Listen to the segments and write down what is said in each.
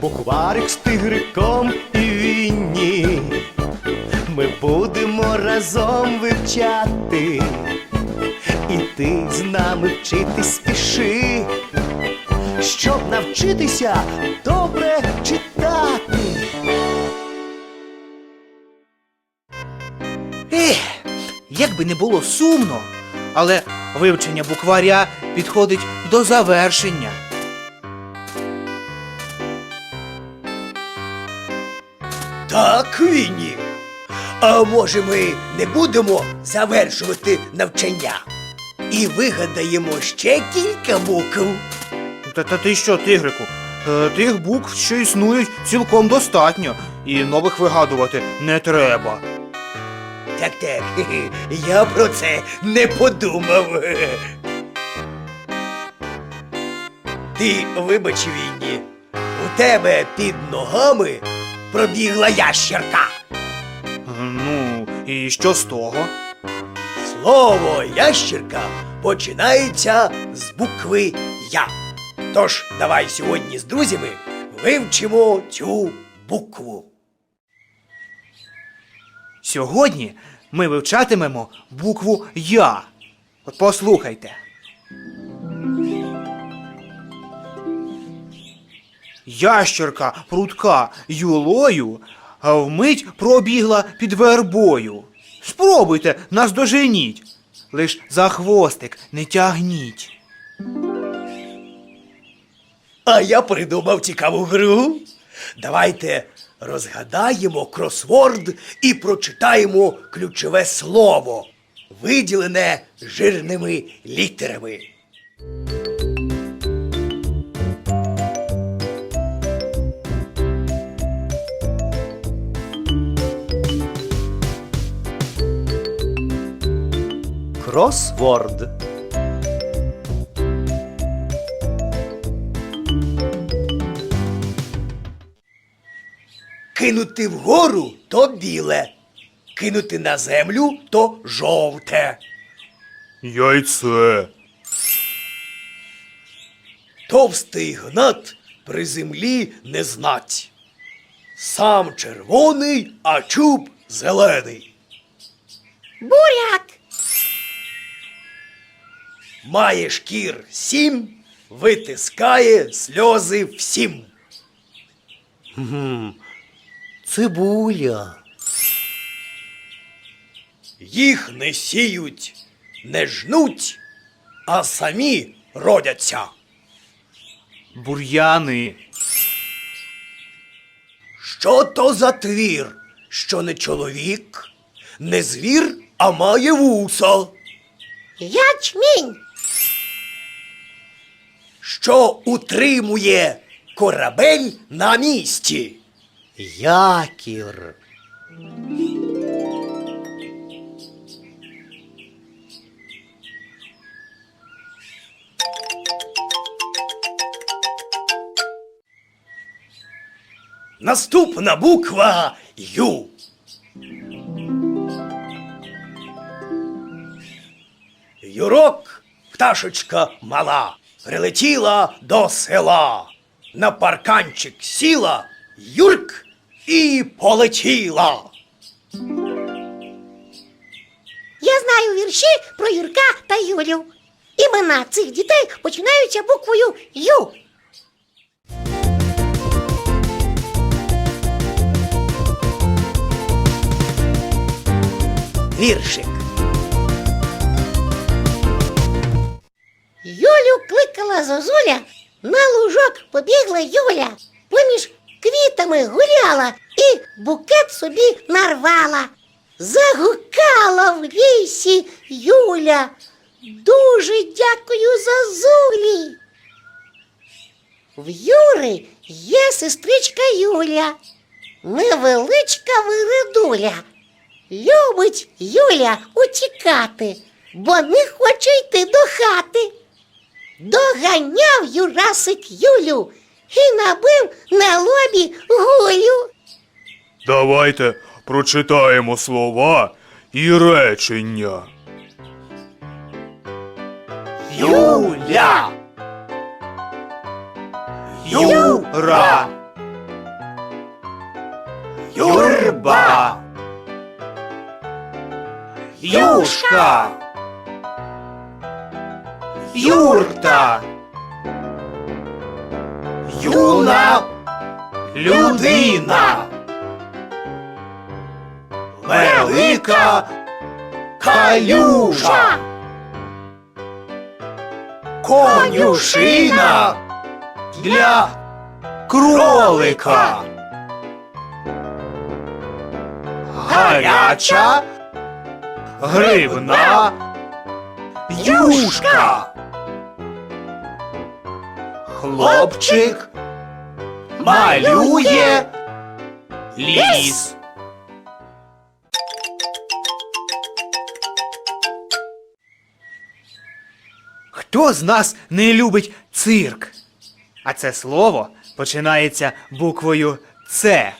Букварик з тигриком і вінні. Ми будемо разом вивчати. І ти з нами вчитись спіши, щоб навчитися добре читати. Ех, як би не було сумно, але вивчення букваря підходить до завершення. Так, Вінні. А може ми не будемо завершувати навчання і вигадаємо ще кілька букв? Та, та ти що, тигрику? Е, Тих букв, що існують, цілком достатньо, і нових вигадувати не треба. Так, так, я про це не подумав. Ти вибач, Вінні, у тебе під ногами пробігла ящерка. Ну, і що з того? Слово ящерка починається з букви Я. Тож давай сьогодні з друзями вивчимо цю букву. Сьогодні ми вивчатимемо букву Я. От послухайте. Ящерка прутка юлою, вмить пробігла під вербою. Спробуйте, нас доженіть. Лиш за хвостик не тягніть. А я придумав цікаву гру. Давайте розгадаємо кросворд і прочитаємо ключове слово, виділене жирними літерами. Кросворд. Кинути вгору то біле, кинути на землю то жовте. Яйце. Товстий гнат при землі не знать. Сам червоний, а чуб зелений. Буряк, Має шкір сім, витискає сльози всім. Цибуля. Їх не сіють, не жнуть, а самі родяться. Бур'яни. Що то за твір, що не чоловік, не звір, а має вуса, ячмінь, що утримує корабель на місці. Якір. Наступна буква Ю. Юрок, пташечка мала, прилетіла до села. На парканчик сіла, юрк і полетіла. Я знаю вірші про Юрка та Юлю. Імена цих дітей починаються буквою Ю. Віршик. Юлю кликала Зозуля, на лужок побігла Юля, поміж квітами гуляла і букет собі нарвала. Загукала в лісі Юля. Дуже дякую Зозулі. В Юри є сестричка Юля, невеличка виридуля. Любить Юля утікати, бо не хоче йти до хати. Доганяв Юрасик Юлю і набив на лобі гулю. Давайте прочитаємо слова і речення. Юля. Ю Ра. Юрба. Юшка. Юрта. Юна Людина. Велика калюжа. конюшина для кролика. Гаряча гривна юшка. Хлопчик малює ліс. Хто з нас не любить цирк? А це слово починається буквою С.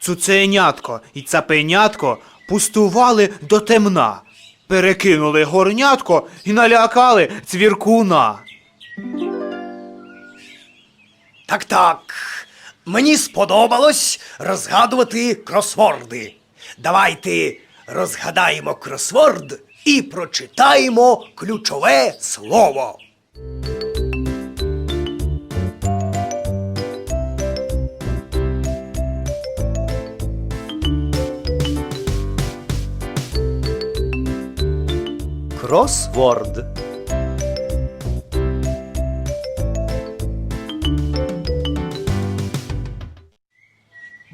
Цуценятко і цапенятко пустували до темна, перекинули горнятко і налякали цвіркуна. Так так. Мені сподобалось розгадувати кросворди. Давайте розгадаємо кросворд і прочитаємо ключове слово. Кросворд.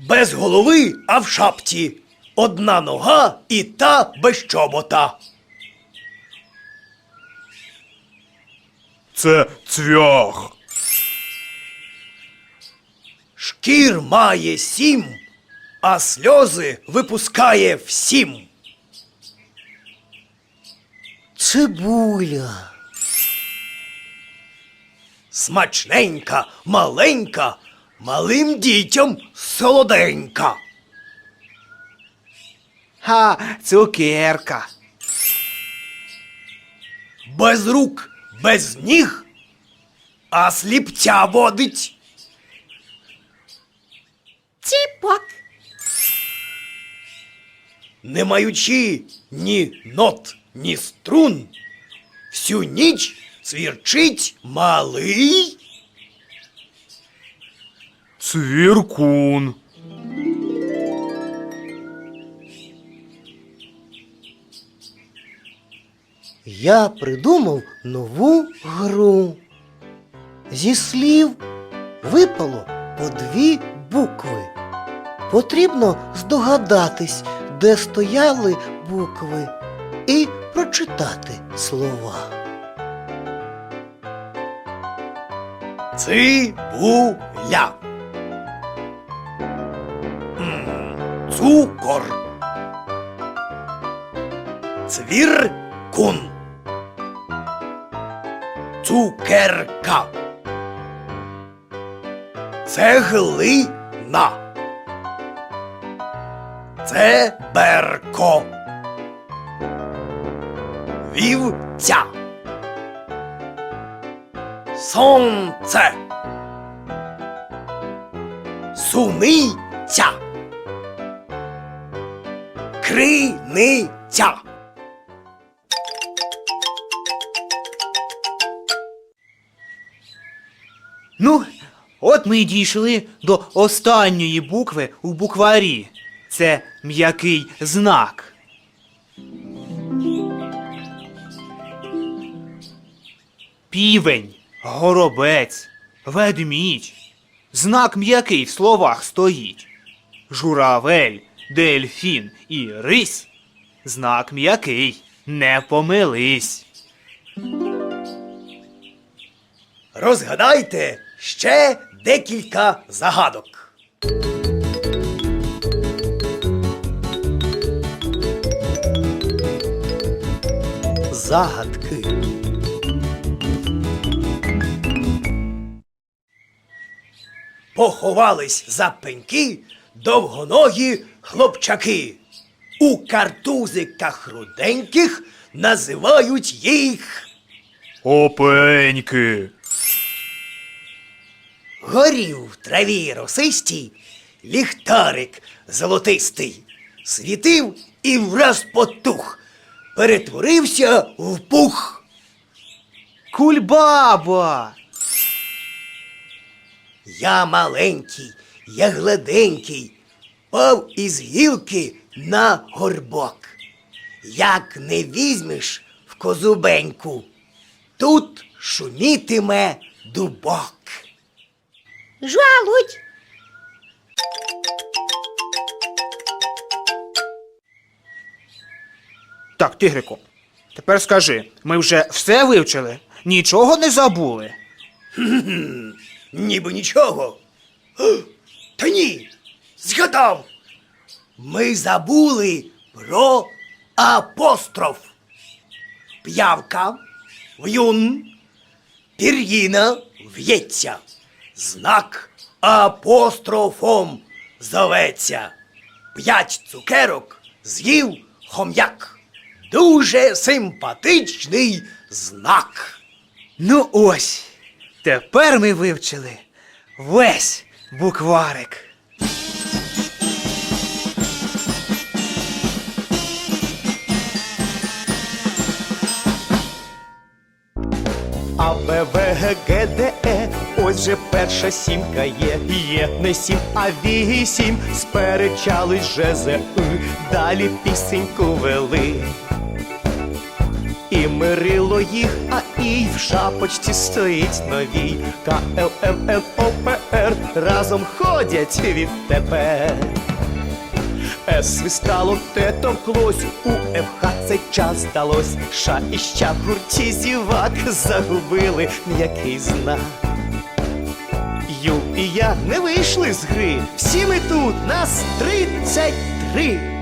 Без голови, а в шапці. Одна нога і та без чобота. Це цвях. Шкір має сім, а сльози випускає всім. Цибуля. Смачненька, маленька, малим дітям солоденька. Ха, цукерка. Без рук, без ніг, а сліпця водить. Ціпок. Не маючи ні нот, ні струн, всю ніч свірчить малий. Цвіркун. Я придумав нову гру. Зі слів випало по дві букви. Потрібно здогадатись, де стояли букви, і прочитати слова. Цибуля. Цукор. Цвіркун. Цукерка. Цеглина. Цеберко. Вівця. Сонце. Суниця. Криниця. Ну, от ми й дійшли до останньої букви у букварі. Це м'який знак. Півень, горобець, ведмідь. Знак м'який в словах стоїть. Журавель, дельфін і рись. Знак м'який, не помились. Розгадайте ще декілька загадок. Загадки. Поховались за пеньки довгоногі хлопчаки. У картузиках руденьких називають їх Опеньки. Горів в траві росистій, ліхтарик золотистий, світив і враз потух, перетворився в пух. Кульбаба! Я маленький, я гладенький, пав із гілки на горбок. Як не візьмеш в козубеньку, тут шумітиме дубок. Жалудь. Так, тигрику, тепер скажи, ми вже все вивчили? Нічого не забули? Ніби нічого. Та ні, згадав. Ми забули про апостроф. П'явка, в'юн, пір'їна в'ється. Знак апострофом зоветься. П'ять цукерок з'їв хом'як. Дуже симпатичний знак. Ну ось, тепер ми вивчили весь букварик. А Б, В, Г, Г, Д, Е, ось же перша сімка є. Є не сім, а вісім. Сперечались же з далі пісеньку вели. Мирило їх, а і в шапочці стоїть новій. К, Л, М, Н, О, П, Р разом ходять відтепер. С свистало, те товклось, у ФХ цей час здалось. Ша і ща в гурті зівак загубили м'який знак. Ю і я не вийшли з гри. Всі ми тут, нас тридцять три.